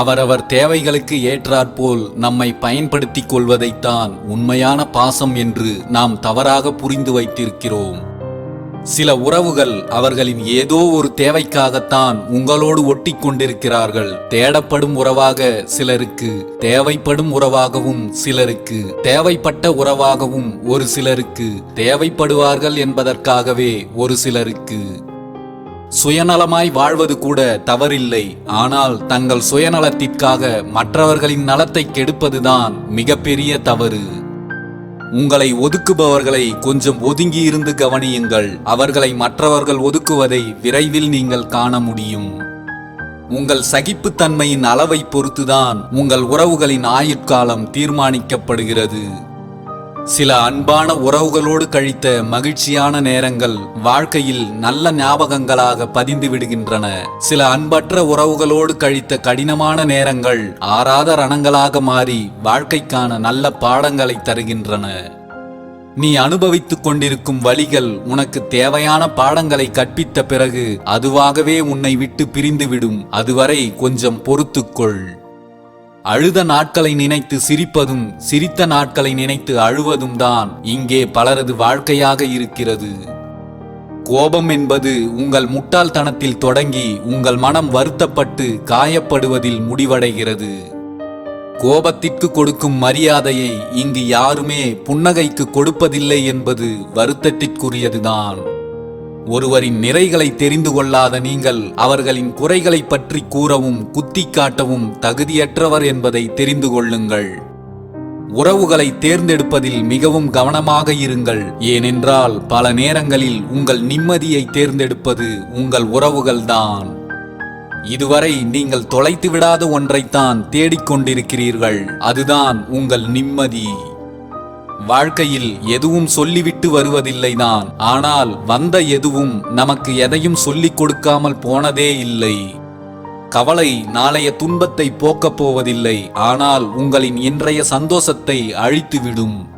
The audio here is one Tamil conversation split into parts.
அவரவர் தேவைகளுக்கு ஏற்றாற்போல் நம்மை பயன்படுத்திக் கொள்வதைத்தான் உண்மையான பாசம் என்று நாம் தவறாக புரிந்து வைத்திருக்கிறோம். சில உறவுகள் அவர்களின் ஏதோ ஒரு தேவைக்காகத்தான் உங்களோடு ஒட்டி கொண்டிருக்கிறார்கள். தேடப்படும் உறவாக சிலருக்கு தேவைப்படும் உறவாகவும் சிலருக்கு தேவைப்பட்ட உறவாகவும் ஒரு சிலருக்கு தேவைப்படுவார்கள் என்பதற்காகவே ஒரு சிலருக்கு சுயநலமாய் வாழ்வது கூட தவறில்லை. ஆனால் தங்கள் சுயநலத்திற்காக மற்றவர்களின் நலத்தை கெடுப்பதுதான் மிகப்பெரிய தவறு. உங்களை ஒதுக்குபவர்களை கொஞ்சம் ஒதுங்கி இருந்து கவனியுங்கள். அவர்களை மற்றவர்கள் ஒதுக்குவதை விரைவில் நீங்கள் காண முடியும். உங்கள் சகிப்புத்தன்மையின் அளவை பொறுத்துதான் உங்கள் உறவுகளின் ஆயுட்காலம் தீர்மானிக்கப்படுகிறது. சில அன்பான உறவுகளோடு கழித்த மகிழ்ச்சியான நேரங்கள் வாழ்க்கையில் நல்ல ஞாபகங்களாக பதிந்து விடுகின்றன. சில அன்பற்ற உறவுகளோடு கழித்த கடினமான நேரங்கள் ஆறாத ரணங்களாக மாறி வாழ்க்கைக்கான நல்ல பாடங்களை தருகின்றன. நீ அனுபவித்துக் கொண்டிருக்கும் வழிகள் உனக்கு தேவையான பாடங்களை கற்பித்த பிறகு அதுவாகவே உன்னை விட்டு பிரிந்துவிடும். அதுவரை கொஞ்சம் பொறுத்துக்கொள். அழுத நாட்களை நினைத்து சிரிப்பதும் சிரித்த நாட்களை நினைத்து அழுவதும் தான் இங்கே பலரது வாழ்க்கையாக இருக்கிறது. கோபம் என்பது உங்கள் முட்டாள்தனத்தில் தொடங்கி உங்கள் மனம் வருத்தப்பட்டு காயப்படுவதில் முடிவடைகிறது. கோபத்திற்கு கொடுக்கும் மரியாதையை இங்கு யாருமே புன்னகைக்கு கொடுப்பதில்லை என்பது வருத்தத்திற்குரியதுதான். ஒருவரின் நிறைகளை தெரிந்து கொள்ளாத நீங்கள் அவர்களின் குறைகளை பற்றி கூறவும் குத்தி காட்டவும் தகுதியற்றவர் என்பதை தெரிந்து கொள்ளுங்கள். உறவுகளை தேர்ந்தெடுப்பதில் மிகவும் கவனமாக இருங்கள். ஏனென்றால் பல நேரங்களில் உங்கள் நிம்மதியை தேர்ந்தெடுப்பது உங்கள் உறவுகள்தான் இதுவரை நீங்கள் தொலைத்து விடாத ஒன்றைத்தான் தேடிக்கொண்டிருக்கிறீர்கள் அதுதான் உங்கள் நிம்மதி. வாழ்க்கையில் எதுவும் சொல்லிவிட்டு வருவதில்லை நான். ஆனால் வந்த எதுவும் நமக்கு எதையும் சொல்லிக் கொடுக்காமல் போனதே இல்லை. கவலை நாளைய துன்பத்தை போக்கப் போவதில்லை. ஆனால் உங்களின் இன்றைய சந்தோஷத்தை அழித்துவிடும்.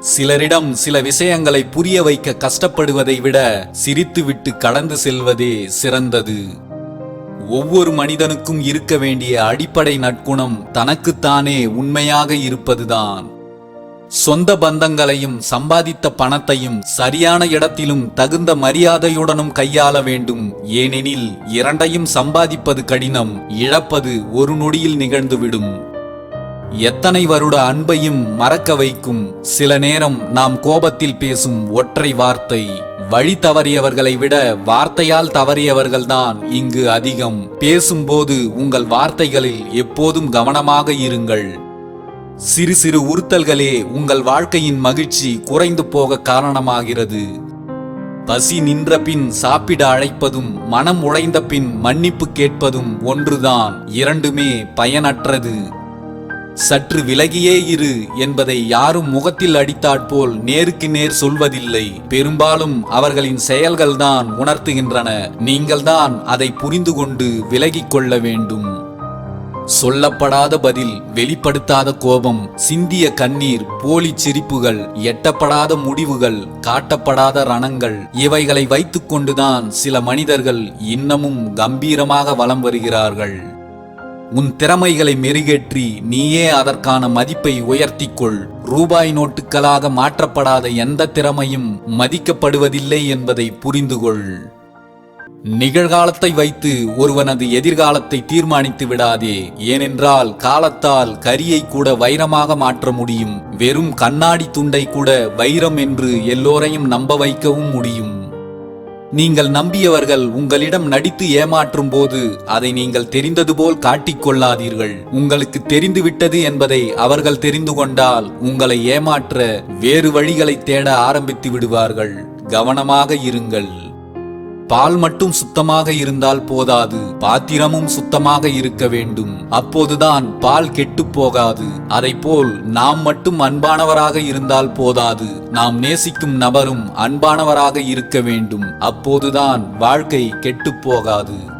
சிலரிடம் சில விஷயங்களை புரிய வைக்க கஷ்டப்படுவதை விட சிரித்துவிட்டு கடந்து செல்வதே சிறந்தது. ஒவ்வொரு மனிதனுக்கும் இருக்க வேண்டிய அடிப்படை நற்குணம் தனக்குத்தானே உண்மையாக இருப்பதுதான். சொந்த பந்தங்களையும் சம்பாதித்த பணத்தையும் சரியான இடத்திலும் தகுந்த மரியாதையுடனும் கையாள வேண்டும். ஏனெனில் இரண்டையும் சம்பாதிப்பது கடினம் இழப்பது ஒரு நொடியில் நிகழ்ந்துவிடும். எத்தனை வருட அன்பையும் மறக்க வைக்கும். சில நேரம் நாம் கோபத்தில் பேசும் ஒற்றை வார்த்தை வழி தவறியவர்களை விட வார்த்தையால் தவறியவர்கள்தான் இங்கு அதிகம். பேசும்போது உங்கள் வார்த்தைகளில் எப்போதும் கவனமாக இருங்கள். சிறு சிறு உறுத்தல்களே உங்கள் வாழ்க்கையின் மகிழ்ச்சி குறைந்து போக காரணமாகிறது. பசி நின்ற பின் சாப்பிட அழைப்பதும் மனம் உழைந்த பின் மன்னிப்பு கேட்பதும் ஒன்றுதான் இரண்டுமே பயனற்றது. சற்று விலகியே இரு என்பதை யாரும் முகத்தில் அடித்தாற்போல் நேருக்கு நேர் சொல்வதில்லை. பெரும்பாலும் அவர்களின் செயல்கள்தான் உணர்த்துகின்றன. நீங்கள்தான் அதை புரிந்து கொண்டு விலகிக் கொள்ள வேண்டும். சொல்லப்படாத பதில் வெளிப்படுத்தாத கோபம் சிந்திய கண்ணீர் போலி சிரிப்புகள் எட்டப்படாத முடிவுகள் காட்டப்படாத ரணங்கள் இவைகளை வைத்துக்கொண்டுதான் சில மனிதர்கள் இன்னமும் கம்பீரமாக வலம் வருகிறார்கள். உன் திறமைகளை மெருகேற்றி நீயே அதற்கான மதிப்பை உயர்த்திக்கொள். ரூபாய் நோட்டுகளாக மாற்றப்படாத எந்த திறமையும் மதிக்கப்படுவதில்லை என்பதை புரிந்துகொள். நிகழ்காலத்தை வைத்து ஒருவனது எதிர்காலத்தை தீர்மானித்து விடாதே. ஏனென்றால் காலத்தால் கரியை கூட வைரமாக மாற்ற முடியும். வெறும் கண்ணாடி துண்டை கூட வைரம் என்று எல்லோரையும் நம்ப வைக்கவும் முடியும். நீங்கள் நம்பியவர்கள் உங்களிடம் நடித்து ஏமாற்றும் போது அதை நீங்கள் தெரிந்தது போல் காட்டிக்கொள்ளாதீர்கள் உங்களுக்கு தெரிந்துவிட்டது என்பதை அவர்கள் தெரிந்து கொண்டால் உங்களை ஏமாற்ற வேறு வழிகளை தேட ஆரம்பித்து விடுவார்கள். கவனமாக இருங்கள். பால் மட்டும் சுத்தமாக இருந்தால் போதாது பாத்திரமும் சுத்தமாக இருக்க வேண்டும். அப்போதுதான் பால் கெட்டுப் போகாது. போல் நாம் மட்டும் அன்பானவராக இருந்தால் போதாது. நாம் நேசிக்கும் நபரும் அன்பானவராக இருக்க வேண்டும். அப்போதுதான் வாழ்க்கை கெட்டுப் போகாது.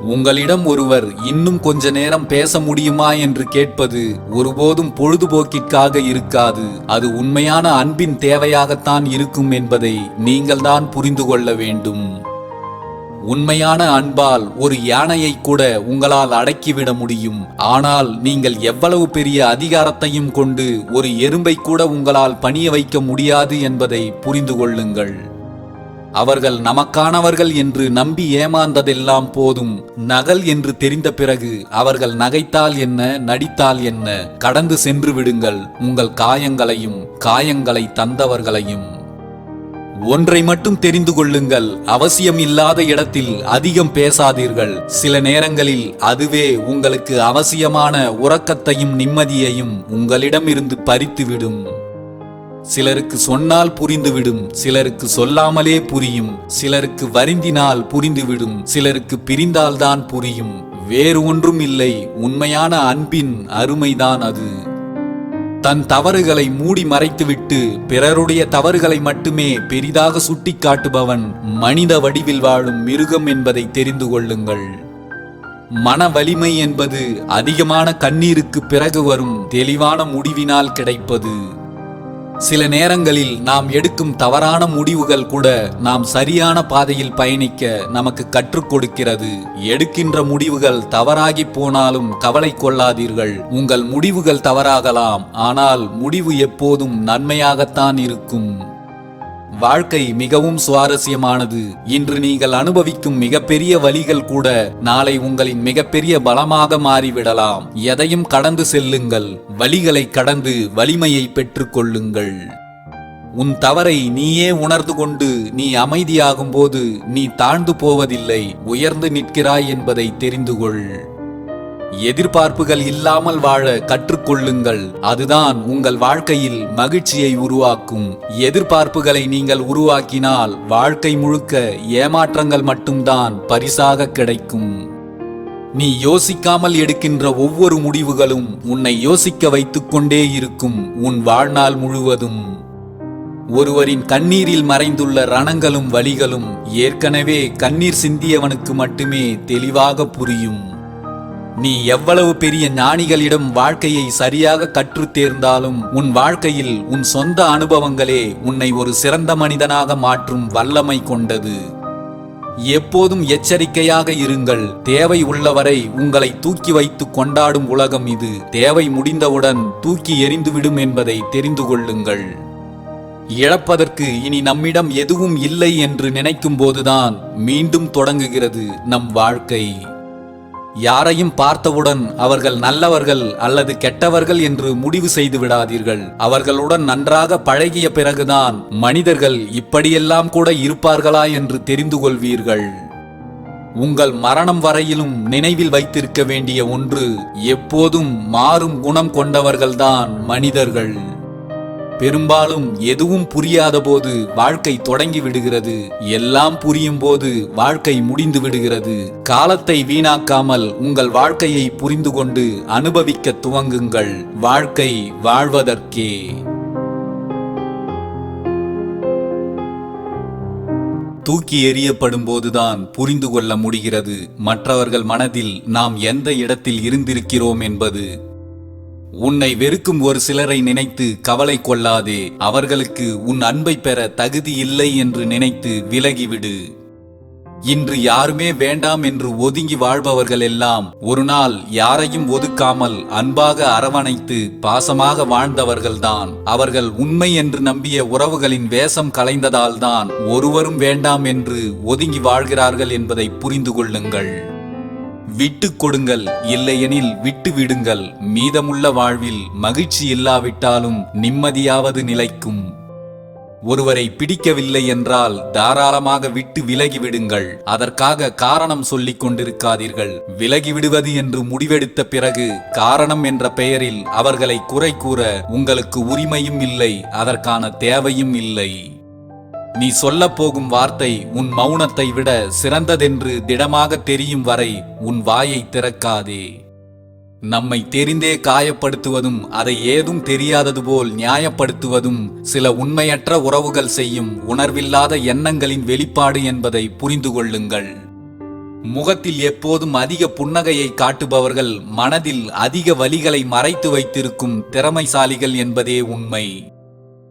உங்களிடம் ஒருவர் இன்னும் கொஞ்ச நேரம் பேச முடியுமா என்று கேட்பது ஒருபோதும் பொழுதுபோக்கிற்காக இருக்காது. அது உண்மையான அன்பின் தேவையாகத்தான் இருக்கும் என்பதை நீங்கள்தான் புரிந்து கொள்ள வேண்டும். உண்மையான அன்பால் ஒரு யானையை கூட உங்களால் அடக்கிவிட முடியும். ஆனால் நீங்கள் எவ்வளவு பெரிய அதிகாரத்தையும் கொண்டு ஒரு எறும்பை கூட உங்களால் பணிய வைக்க முடியாது என்பதை புரிந்து கொள்ளுங்கள். அவர்கள் நமக்கானவர்கள் என்று நம்பி ஏமாந்ததெல்லாம் போதும். நகல் என்று தெரிந்த பிறகு அவர்கள் நகைத்தால் என்ன நடித்தால் என்ன? கடந்து சென்று விடுங்கள். உங்கள் காயங்களையும் காயங்களை தந்தவர்களையும். ஒன்றை மட்டும் தெரிந்து கொள்ளுங்கள். அவசியம் இல்லாத இடத்தில் அதிகம் பேசாதீர்கள். சில நேரங்களில் அதுவே உங்களுக்கு அவசியமான உறக்கத்தையும் நிம்மதியையும் உங்களிடமிருந்து பறித்துவிடும். சிலருக்கு சொன்னால் புரிந்துவிடும் சிலருக்கு சொல்லாமலே புரியும் சிலருக்கு வருந்தினால் புரிந்துவிடும் சிலருக்கு பிரிந்தால்தான் புரியும். வேறு ஒன்றும் இல்லை உண்மையான அன்பின் அருமைதான் அது. தன் தவறுகளை மூடி மறைத்துவிட்டு பிறருடைய தவறுகளை மட்டுமே பெரிதாக சுட்டிக்காட்டுபவன் மனித வடிவில் வாழும் மிருகம் என்பதை தெரிந்து கொள்ளுங்கள். மன வலிமை என்பது அதிகமான கண்ணீருக்கு பிறகு வரும் தெளிவான முடிவினால் கிடைப்பது. சில நேரங்களில் நாம் எடுக்கும் தவறான முடிவுகள் கூட நாம் சரியான பாதையில் பயணிக்க நமக்கு கற்றுக் கொடுக்கிறது. எடுக்கின்ற முடிவுகள் தவறாகி போனாலும் கவலை கொள்ளாதீர்கள். உங்கள் முடிவுகள் தவறாகலாம் ஆனால் முடிவு எப்போதும் நன்மையாகத்தான் இருக்கும். வாழ்க்கை மிகவும் சுவாரஸ்யமானது. இன்று நீங்கள் அனுபவிக்கும் மிகப்பெரிய வழிகள் கூட நாளை உங்களின் மிகப்பெரிய பலமாக மாறிவிடலாம். எதையும் கடந்து செல்லுங்கள். வழிகளை கடந்து வலிமையை பெற்றுக்கொள்ளுங்கள். உன் தவறை நீயே உணர்ந்து கொண்டு நீ அமைதியாகும் போது நீ தாழ்ந்து போவதில்லை. உயர்ந்து நிற்கிறாய் என்பதை தெரிந்து கொள். எதிர்பார்ப்புகள் இல்லாமல் வாழ கற்றுக்கொள்ளுங்கள். அதுதான் உங்கள் வாழ்க்கையில் மகிழ்ச்சியை உருவாக்கும். எதிர்பார்ப்புகளை நீங்கள் உருவாக்கினால் வாழ்க்கை முழுக்க ஏமாற்றங்கள் மட்டும்தான் பரிசாக கிடைக்கும். நீ யோசிக்காமல் எடுக்கின்ற ஒவ்வொரு முடிவுகளும் உன்னை யோசிக்க வைத்துக் கொண்டே இருக்கும் உன் வாழ்நாள் முழுவதும். ஒருவரின் கண்ணீரில் மறைந்துள்ள ரணங்களும் வலிகளும் ஏற்கனவே கண்ணீர் சிந்தியவனுக்கு மட்டுமே தெளிவாக புரியும். நீ எவ்வளவு பெரிய ஞானிகளிடம் வாழ்க்கையை சரியாக கற்றுத் தேர்ந்தாலும் உன் வாழ்க்கையில் உன் சொந்த அனுபவங்களே உன்னை ஒரு சிறந்த மனிதனாக மாற்றும் வல்லமை கொண்டது. எப்போதும் எச்சரிக்கையாக இருங்கள். தேவை உள்ளவரை உங்களை தூக்கி வைத்து கொண்டாடும் உலகம் இது. தேவை முடிந்தவுடன் தூக்கி எறிந்துவிடும் என்பதை தெரிந்து கொள்ளுங்கள். இழப்பதற்கு இனி நம்மிடம் எதுவும் இல்லை என்று நினைக்கும் போதுதான் மீண்டும் தொடங்குகிறது நம் வாழ்க்கை. யாரையும் பார்த்தவுடன் அவர்கள் நல்லவர்கள் அல்லது கெட்டவர்கள் என்று முடிவு செய்து விடாதீர்கள். அவர்களுடன் நன்றாக பழகிய பிறகுதான் மனிதர்கள் இப்படியெல்லாம் கூட இருப்பார்களா என்று தெரிந்து கொள்வீர்கள். உங்கள் மரணம் வரையிலும் நினைவில் வைத்திருக்க வேண்டிய ஒன்று எப்போதும் மாறும் குணம் கொண்டவர்கள்தான் மனிதர்கள். பெரும்பாலும் எதுவும் புரியாத போது வாழ்க்கை தொடங்கி விடுகிறது. எல்லாம் புரியும் போது வாழ்க்கை முடிந்து விடுகிறது. காலத்தை வீணாக்காமல் உங்கள் வாழ்க்கையை புரிந்து கொண்டு அனுபவிக்க துவங்குங்கள். வாழ்க்கை வாழ்வதற்கே. தூக்கி எறியப்படும் போதுதான் புரிந்து கொள்ள முடிகிறது. மற்றவர்கள் மனதில் நாம் எந்த இடத்தில் இருந்திருக்கிறோம் என்பது உன்னை வெறுக்கும் ஒரு சிலரை நினைத்து கவலை கொள்ளாதே. அவர்களுக்கு உன் அன்பை பெற தகுதி இல்லை என்று நினைத்து விலகிவிடு. இன்று யாருமே வேண்டாம் என்று ஒதுங்கி வாழ்பவர்கள் எல்லாம் ஒரு நாள் யாரையும் ஒதுக்காமல் அன்பாக அரவணைத்து பாசமாக வாழ்ந்தவர்கள்தான். அவர்கள் உண்மை என்று நம்பிய உறவுகளின் வேஷம் கலைந்ததால்தான் ஒருவரும் வேண்டாம் என்று ஒதுங்கி வாழ்கிறார்கள் என்பதை புரிந்து கொள்ளுங்கள். விட்டு கொடுங்கள் இல்லையெனில் விட்டு விடுங்கள் மீதமுள்ள வாழ்வில் மகிழ்ச்சி இல்லாவிட்டாலும் நிம்மதியாவது நிலைக்கும். ஒருவரை பிடிக்கவில்லை என்றால் தாராளமாக விட்டு விலகி விடுங்கள். அதற்காக காரணம் சொல்லிக் கொண்டிருக்காதீர்கள். விலகி விடுவது என்று முடிவெடுத்த பிறகு காரணம் என்ற பெயரில் அவர்களை குறை கூற உங்களுக்கு உரிமையும் இல்லை அதற்கான தேவையும் இல்லை. நீ சொல்ல போகும் வார்த்தை உன் மௌனத்தை விட சிறந்ததென்று திடமாக தெரியும் வரை உன் வாயை திறக்காதே. நம்மை தெரிந்தே காயப்படுத்துவதும் அதை ஏதும் தெரியாதது போல் நியாயப்படுத்துவதும் சில உண்மையற்ற உறவுகள் செய்யும் உணர்வில்லாத எண்ணங்களின் வெளிப்பாடு என்பதை புரிந்து கொள்ளுங்கள். முகத்தில் எப்போதும் அதிக புன்னகையை காட்டுபவர்கள் மனதில் அதிக வலிகளை மறைத்து வைத்திருக்கும் திறமைசாலிகள் என்பதே உண்மை.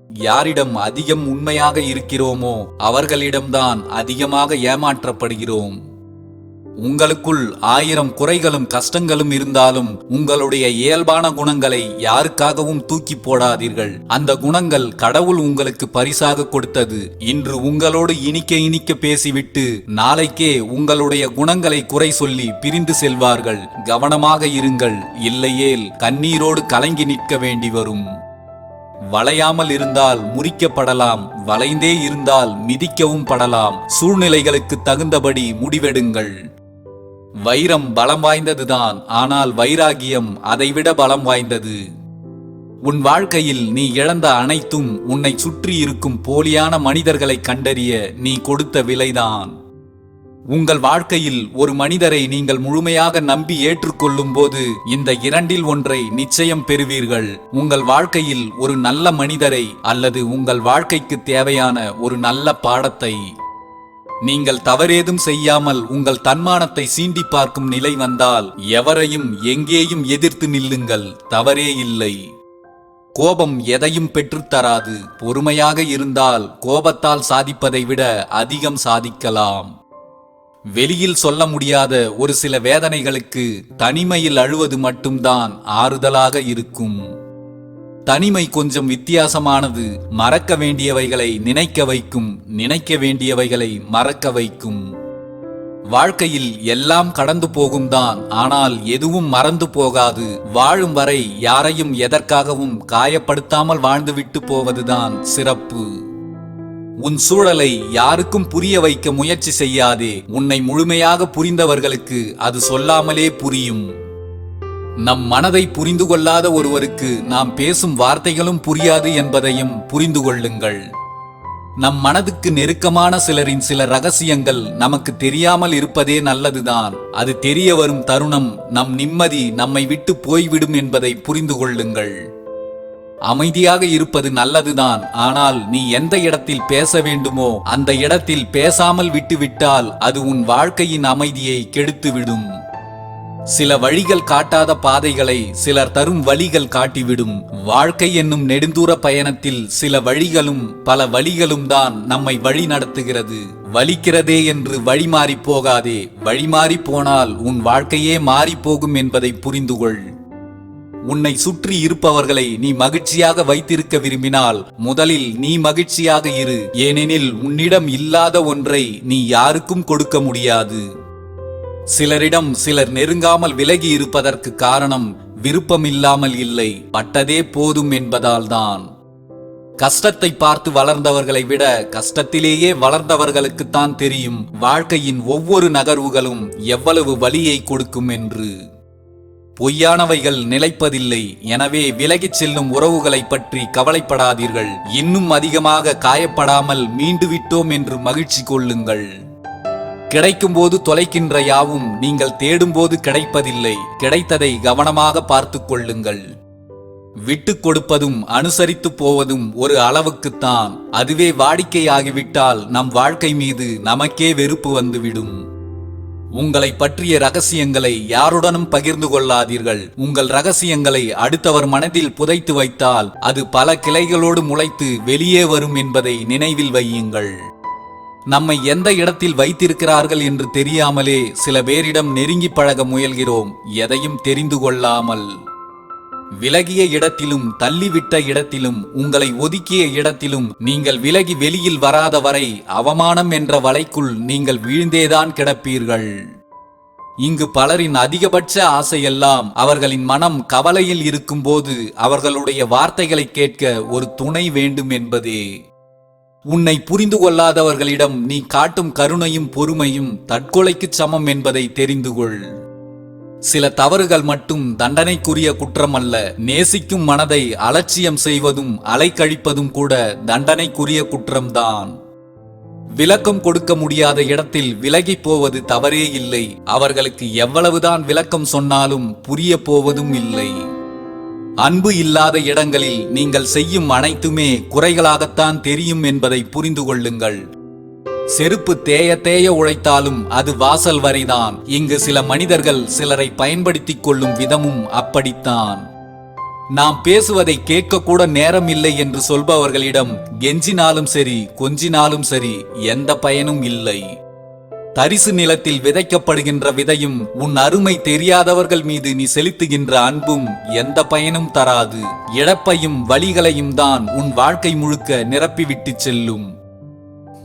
யாரிடம் அதிகம் உண்மையாக இருக்கிறோமோ அவர்களிடம்தான் அதிகமாக ஏமாற்றப்படுகிறோம். உங்களுக்குள் ஆயிரம் குறைகளும் கஷ்டங்களும் இருந்தாலும் உங்களுடைய இயல்பான குணங்களை யாருக்காகவும் தூக்கி போடாதீர்கள். அந்த குணங்கள் கடவுள் உங்களுக்கு பரிசாக கொடுத்தது. இன்று உங்களோடு இனிக்க இனிக்க பேசிவிட்டு நாளைக்கே உங்களுடைய குணங்களை குறை சொல்லி பிரிந்து செல்வார்கள். கவனமாக இருங்கள். இல்லையேல் கண்ணீரோடு கலங்கி நிற்க வேண்டி வரும். வளையாமல் இருந்தால் முறிக்கப்படலாம் வளைந்தே இருந்தால் மிதிக்கவும் படலாம். சூழ்நிலைகளுக்கு தகுந்தபடி முடிவெடுங்கள். வைரம் பலம் வாய்ந்ததுதான் ஆனால் வைராகியம் அதைவிட பலம் வாய்ந்தது. உன் வாழ்க்கையில் நீ இழந்த அனைத்தும் உன்னை சுற்றி இருக்கும் போலியான மனிதர்களை கண்டறிய நீ கொடுத்த விலைதான். உங்கள் வாழ்க்கையில் ஒரு மனிதரை நீங்கள் முழுமையாக நம்பி ஏற்றுக்கொள்ளும் போது இந்த இரண்டில் ஒன்றை நிச்சயம் பெறுவீர்கள். உங்கள் வாழ்க்கையில் ஒரு நல்ல மனிதரை அல்லது உங்கள் வாழ்க்கைக்கு தேவையான ஒரு நல்ல பாடத்தை நீங்கள் தவறேதும் செய்யாமல் உங்கள் தன்மானத்தை சீண்டி பார்க்கும் நிலை வந்தால் எவரையும் எங்கேயும் எதிர்த்து நில்லுங்கள். தவறே இல்லை. கோபம் எதையும் பெற்றுத்தராது பொறுமையாக இருந்தால் கோபத்தால் சாதிப்பதை விட அதிகம் சாதிக்கலாம். வெளியில் சொல்ல முடியாத ஒரு சில வேதனைகளுக்கு தனிமையில் அழுவது மட்டும்தான் ஆறுதலாக இருக்கும். தனிமை கொஞ்சம் வித்தியாசமானது மறக்க வேண்டியவைகளை நினைக்க வைக்கும் நினைக்க வேண்டியவைகளை மறக்க வைக்கும். வாழ்க்கையில் எல்லாம் கடந்து போகும் தான் ஆனால் எதுவும் மறந்து போகாது. வாழும் வரை யாரையும் எதற்காகவும் காயப்படுத்தாமல் வாழ்ந்துவிட்டு போவதுதான் சிறப்பு. உன் சூழலை யாருக்கும் புரிய வைக்க முயற்சி செய்யாதே. உன்னை முழுமையாக புரிந்தவர்களுக்கு அது சொல்லாமலே புரியும். நம் மனதை புரிந்து கொள்ளாத ஒருவருக்கு நாம் பேசும் வார்த்தைகளும் புரியாது என்பதையும் புரிந்து கொள்ளுங்கள். நம் மனதுக்கு நெருக்கமான சிலரின் சில ரகசியங்கள் நமக்கு தெரியாமல் இருப்பதே நல்லதுதான். அது தெரிய வரும் தருணம் நம் நிம்மதி நம்மை விட்டு போய்விடும் என்பதை புரிந்து கொள்ளுங்கள். அமைதியாக இருப்பது நல்லதுதான். ஆனால் நீ எந்த இடத்தில் பேச வேண்டுமோ அந்த இடத்தில் பேசாமல் விட்டுவிட்டால் அது உன் வாழ்க்கையின் அமைதியை கெடுத்துவிடும். சில வழிகள் காட்டாத பாதைகளை சிலர் தரும் வழிகள் காட்டிவிடும். வாழ்க்கை என்னும் நெடுந்தூர பயணத்தில் சில வழிகளும் பல வழிகளும் தான் நம்மை வழி நடத்துகிறது. வலிக்கிறதே என்று வழி போகாதே. வழி போனால் உன் வாழ்க்கையே மாறி போகும் என்பதை புரிந்துகொள். உன்னை சுற்றி இருப்பவர்களை நீ மகிழ்ச்சியாக வைத்திருக்க விரும்பினால் முதலில் நீ மகிழ்ச்சியாக இரு. ஏனெனில் உன்னிடம் இல்லாத ஒன்றை நீ யாருக்கும் கொடுக்க முடியாது. சிலரிடம் சிலர் நெருங்காமல் விலகி இருப்பதற்கு காரணம் விருப்பமில்லாமல் இல்லை. பட்டதே போதும் என்பதால்தான் கஷ்டத்தை பார்த்து வளர்ந்தவர்களை விட கஷ்டத்திலேயே வளர்ந்தவர்களுக்குத்தான் தெரியும் வாழ்க்கையின் ஒவ்வொரு நகர்வுகளும் எவ்வளவு வலியை கொடுக்கும் என்று. பொய்யானவைகள் நிலைப்பதில்லை. எனவே விலகிச் செல்லும் உறவுகளைப் பற்றி கவலைப்படாதீர்கள். இன்னும் அதிகமாக காயப்படாமல் மீண்டு விட்டோம் என்று மகிழ்ச்சி கொள்ளுங்கள். கிடைக்கும்போது தொலைக்கின்ற யாவும் நீங்கள் தேடும்போது கிடைப்பதில்லை. கிடைத்ததை கவனமாக பார்த்துக் கொள்ளுங்கள். விட்டுக் கொடுப்பதும் அனுசரித்து போவதும் ஒரு அளவுக்குத்தான் அதுவே வாடிக்கையாகிவிட்டால் நம் வாழ்க்கை மீது நமக்கே வெறுப்பு வந்துவிடும். உங்களை பற்றிய ரகசியங்களை யாருடனும் பகிர்ந்து கொள்ளாதீர்கள். உங்கள் ரகசியங்களை அடுத்தவர் மனதில் புதைத்து வைத்தால் அது பல கிளைகளோடு முளைத்து வெளியே வரும் என்பதை நினைவில் வையுங்கள். நம்மை எந்த இடத்தில் வைத்திருக்கிறார்கள் என்று தெரியாமலே சில பேரிடம் நெருங்கி பழக முயல்கிறோம். எதையும் தெரிந்து கொள்ளாமல். விலகிய இடத்திலும் தள்ளிவிட்ட இடத்திலும் உங்களை ஒதுக்கிய இடத்திலும் நீங்கள் விலகி வெளியில் வராத வரை அவமானம் என்ற வலைக்குள் நீங்கள் வீழ்ந்தேதான் கிடப்பீர்கள். இங்கு பலரின் அதிகபட்ச ஆசையெல்லாம் அவர்களின் மனம் கவலையில் இருக்கும்போது அவர்களுடைய வார்த்தைகளை கேட்க ஒரு துணை வேண்டும் என்பதே. உன்னை புரிந்து கொள்ளாதவர்களிடம் நீ காட்டும் கருணையும் பொறுமையும் தற்கொலைக்குச் சமம் என்பதை தெரிந்து கொள். சில தவறுகள் மட்டும் தண்டனைக்குரிய குற்றம் அல்ல நேசிக்கும் மனதை அலட்சியம் செய்வதும் அலைக்கழிப்பதும் கூட தண்டனைக்குரிய குற்றம்தான். விளக்கம் கொடுக்க முடியாத இடத்தில் விலகி போவது தவறே இல்லை. அவர்களுக்கு எவ்வளவுதான் விளக்கம் சொன்னாலும் புரிய போவதும் இல்லை. அன்பு இல்லாத இடங்களில் நீங்கள் செய்யும் அனைத்துமே குறைகளாகத்தான் தெரியும் என்பதை புரிந்து கொள்ளுங்கள். செருப்பு தேய தேய உழைத்தாலும் அது வாசல் வரைதான். இங்கு சில மனிதர்கள் சிலரை பயன்படுத்திக் கொள்ளும் விதமும் அப்படித்தான். நாம் பேசுவதை கேட்கக்கூட நேரம் இல்லை என்று சொல்பவர்களிடம் கெஞ்சினாலும் சரி கொஞ்சினாலும் சரி எந்த பயனும் இல்லை. தரிசு நிலத்தில் விதைக்கப்படுகின்ற விதையும் உன் அருமை தெரியாதவர்கள் மீது நீ செலுத்துகின்ற அன்பும் எந்த பயனும் தராது. இழப்பையும் வழிகளையும் தான் உன் வாழ்க்கை முழுக்க நிரப்பிவிட்டு செல்லும்.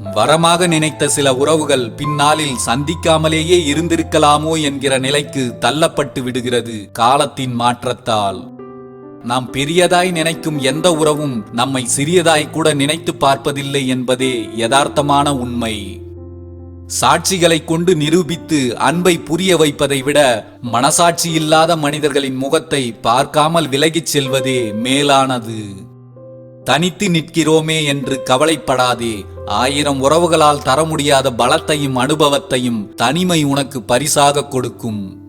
வரமாக நினைத்த சில உறவுகள் பின்னாளில் சந்திக்காமலேயே இருந்திருக்கலாமோ என்கிற நிலைக்கு தள்ளப்பட்டு விடுகிறது காலத்தின் மாற்றத்தால். நாம் பெரியதாய் நினைக்கும் எந்த உறவும் நம்மை சிறியதாய் கூட நினைத்து பார்ப்பதில்லை என்பதே யதார்த்தமான உண்மை. சாட்சிகளை கொண்டு நிரூபித்து அன்பை புரிய வைப்பதை விட மனசாட்சி இல்லாத மனிதர்களின் முகத்தை பார்க்காமல் விலகிச் செல்வதே மேலானது. தனித்து நிற்கிறோமே என்று கவலைப்படாதே. ஆயிரம் உறவுகளால் தர முடியாத பலத்தையும் அனுபவத்தையும் தனிமை உனக்கு பரிசாக கொடுக்கும்.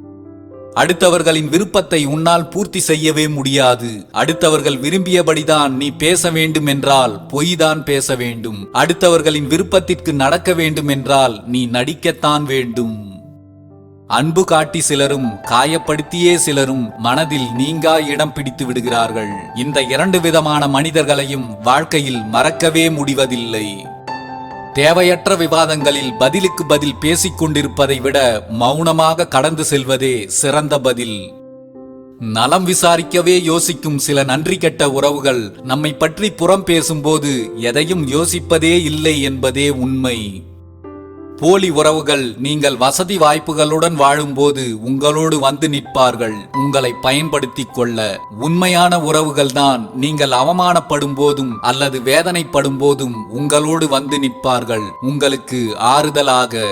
அடுத்தவர்களின் விருப்பத்தை உன்னால் பூர்த்தி செய்யவே முடியாது. அடுத்தவர்கள் விரும்பியபடிதான் நீ பேச வேண்டும் என்றால் பொய்தான் பேச வேண்டும். அடுத்தவர்களின் விருப்பத்திற்கு நடக்க வேண்டும் என்றால் நீ நடிக்கத்தான் வேண்டும். அன்பு காட்டி சிலரும் காயப்படுத்தியே சிலரும் மனதில் நீங்கா இடம் பிடித்து விடுகிறார்கள். இந்த இரண்டு விதமான மனிதர்களையும் வாழ்க்கையில் மறக்கவே முடிவதில்லை. தேவையற்ற விவாதங்களில் பதிலுக்கு பதில் பேசிக் கொண்டிருப்பதை விட மௌனமாக கடந்து செல்வதே சிறந்த பதில். நலம் விசாரிக்கவே யோசிக்கும் சில நன்றி கெட்ட உறவுகள் நம்மை பற்றி புறம் பேசும்போது எதையும் யோசிப்பதே இல்லை என்பதே உண்மை. போலி உறவுகள் நீங்கள் வசதி வாய்ப்புகளுடன் வாழும்போது உங்களோடு வந்து நிற்பார்கள். உங்களை பயன்படுத்திக் கொள்ள உண்மையான உறவுகள் தான் நீங்கள் அவமானப்படும் போதும் அல்லது வேதனைப்படும் போதும் உங்களோடு வந்து நிற்பார்கள். உங்களுக்கு ஆறுதலாக